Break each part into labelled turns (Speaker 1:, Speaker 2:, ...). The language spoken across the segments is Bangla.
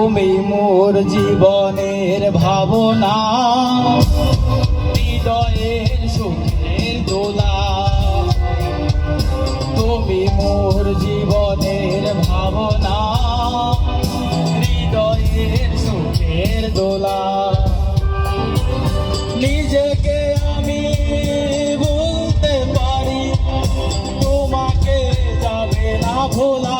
Speaker 1: তুমি মোর জীবনের ভাবনা, হৃদয়ের সুখের দোলা। তুমি মোর জীবনের ভাবনা, হৃদয়ের সুখের দোলা। নিজেকে আমি বলতে পারি, তোমাকে যাবে না ভোলা।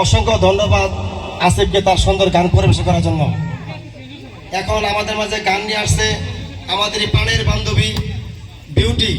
Speaker 2: অসংখ্য ধন্যবাদ আসিফকে তার সুন্দর গান পরিবেশন করার জন্য। এখন আমাদের মাঝে গান নিয়ে আসছে আমাদের প্রাণের বান্ধবী, বিউটি।